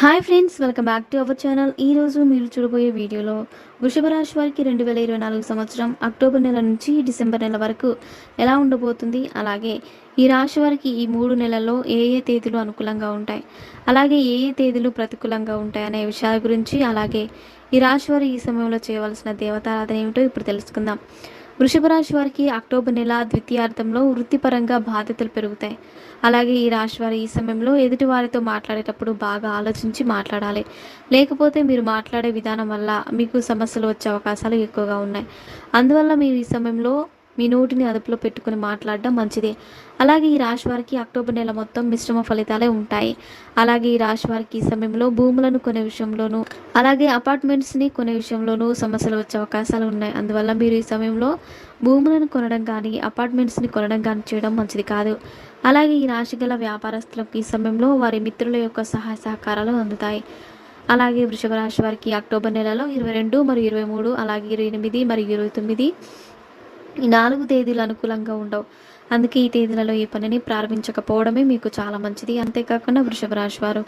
Hi friends welcome back to our channel. ఈరోజు మీరు చూడబోయే వీడియోలో వృషభ రాశి వారికి రెండు వేల ఇరవై నాలుగు సంవత్సరం అక్టోబర్ నెల నుంచి డిసెంబర్ నెల వరకు ఎలా ఉండబోతుంది? అలాగే ఈ రాశి వారికి ఈ మూడు నెలల్లో ఏ ఏ తేదీలు అనుకూలంగా ఉంటాయి? అలాగే ఏ ఏ తేదీలు ప్రతికూలంగా ఉంటాయి అనే విషయాల గురించి అలాగే ఈ రాశి వారు ఈ సమయంలో చేయవలసిన దేవతారాధన ఏమిటో ఇప్పుడు తెలుసుకుందాం. వృషభ రాశి వారికి అక్టోబర్ నెల ద్వితీయార్థంలో వృత్తిపరంగా బాధ్యతలు పెరుగుతాయి. అలాగే ఈ రాశి వారి ఈ సమయంలో ఎదుటి వారితో మాట్లాడేటప్పుడు బాగా ఆలోచించి మాట్లాడాలి. లేకపోతే మీరు మాట్లాడే విధానం వల్ల మీకు సమస్యలు వచ్చే అవకాశాలు ఎక్కువగా ఉన్నాయి. అందువల్ల మీరు ఈ సమయంలో మీ నోటిని అదుపులో పెట్టుకుని మాట్లాడడం మంచిది. అలాగే ఈ రాశి వారికి అక్టోబర్ నెల మొత్తం మిశ్రమ ఫలితాలే ఉంటాయి. అలాగే ఈ రాశి వారికి ఈ సమయంలో భూములను కొనే విషయంలోనూ అలాగే అపార్ట్మెంట్స్ని కొనే విషయంలోనూ సమస్యలు వచ్చే అవకాశాలు ఉన్నాయి. అందువల్ల మీరు ఈ సమయంలో భూములను కొనడం కానీ అపార్ట్మెంట్స్ని కొనడం కానీ చేయడం మంచిది కాదు. అలాగే ఈ రాశి గల వ్యాపారస్తులకు ఈ సమయంలో వారి మిత్రుల యొక్క సహాయ సహకారాలు అందుతాయి. అలాగే వృషభ రాశి వారికి అక్టోబర్ నెలలో ఇరవై రెండు మరియు ఇరవై మూడు అలాగే ఇరవై ఎనిమిది మరియు ఇరవై తొమ్మిది ఈ నాలుగు తేదీలు అనుకూలంగా ఉండవు. అందుకే ఈ తేదీలలో ఈ పనిని ప్రారంభించకపోవడమే మీకు చాలా మంచిది. అంతేకాకుండా వృషభ రాశి వారు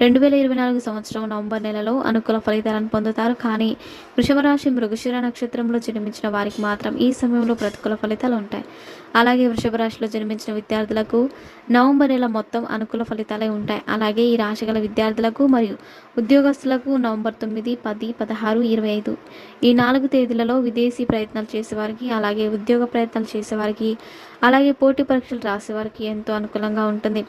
రెండు వేల ఇరవై నాలుగు సంవత్సరం నవంబర్ నెలలో అనుకూల ఫలితాలను పొందుతారు. కానీ వృషభ రాశి మృగశిర నక్షత్రంలో జన్మించిన వారికి మాత్రం ఈ సమయంలో ప్రతికూల ఫలితాలు ఉంటాయి. అలాగే వృషభ రాశిలో జన్మించిన విద్యార్థులకు నవంబర్ నెల మొత్తం అనుకూల ఫలితాలే ఉంటాయి. అలాగే ఈ రాశి గల విద్యార్థులకు మరియు ఉద్యోగస్తులకు నవంబర్ తొమ్మిది పది పదహారు ఇరవై ఐదు ఈ నాలుగు తేదీలలో విదేశీ ప్రయత్నాలు చేసేవారికి అలాగే ఉద్యోగ ప్రయత్నాలు చేసేవారికి అలాగే పోటీ పరీక్షలు రాసేవారికి ఎంతో అనుకూలంగా ఉంటుంది.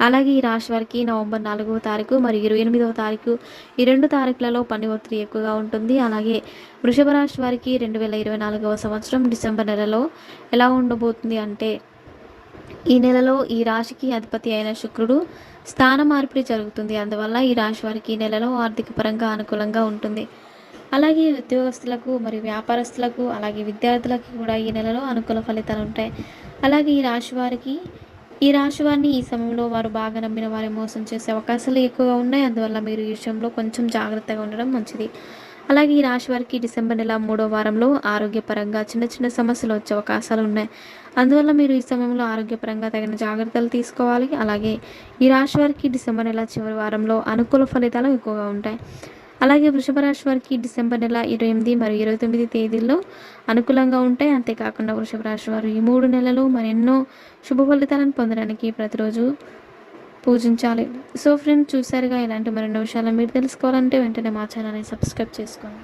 అలాగే ఈ రాశి వారికి నవంబర్ నాలుగవ తారీఖు మరియు ఇరవై ఎనిమిదవ తారీఖు ఈ రెండు తారీఖులలో పని ఒత్తిడి ఎక్కువగా ఉంటుంది. అలాగే వృషభ రాశి వారికి రెండు వేల ఇరవై నాలుగవ సంవత్సరం డిసెంబర్ నెలలో ఎలా ఉండబోతుంది అంటే ఈ నెలలో ఈ రాశికి అధిపతి అయిన శుక్రుడు స్థాన మార్పిడి జరుగుతుంది. అందువల్ల ఈ రాశి వారికి ఈ నెలలో ఆర్థిక పరంగా అనుకూలంగా ఉంటుంది. అలాగే ఉద్యోగస్తులకు మరియు వ్యాపారస్తులకు అలాగే విద్యార్థులకు కూడా ఈ నెలలో అనుకూల ఫలితాలు ఉంటాయి. అలాగే ఈ రాశివారికి ఈ రాశివారిని ఈ సమయంలో వారు బాగా నమ్మిన వారి మోసం చేసే అవకాశాలు ఎక్కువగా ఉన్నాయి. అందువల్ల మీరు ఈ విషయంలో కొంచెం జాగ్రత్తగా ఉండడం మంచిది. అలాగే ఈ రాశి వారికి డిసెంబర్ నెల మూడో వారంలో ఆరోగ్యపరంగా చిన్న చిన్న సమస్యలు వచ్చే అవకాశాలు ఉన్నాయి. అందువల్ల మీరు ఈ సమయంలో ఆరోగ్యపరంగా తగిన జాగ్రత్తలు తీసుకోవాలి. అలాగే ఈ రాశి వారికి డిసెంబర్ నెల చివరి వారంలో అనుకూల ఫలితాలు ఎక్కువగా ఉంటాయి. అలాగే వృషభ రాశి వారికి డిసెంబర్ నెల ఇరవై ఎనిమిది మరియు ఇరవై తొమ్మిది తేదీల్లో అనుకూలంగా ఉంటాయి. అంతేకాకుండా వృషభ రాశి వారు ఈ మూడు నెలలు మరెన్నో శుభ ఫలితాలను పొందడానికి ప్రతిరోజు పూజించాలి. సో ఫ్రెండ్స్ చూసారుగా ఇలాంటి మరెన్నో విషయాలు మీరు తెలుసుకోవాలంటే వెంటనే మా ఛానల్ని సబ్స్క్రైబ్ చేసుకోండి.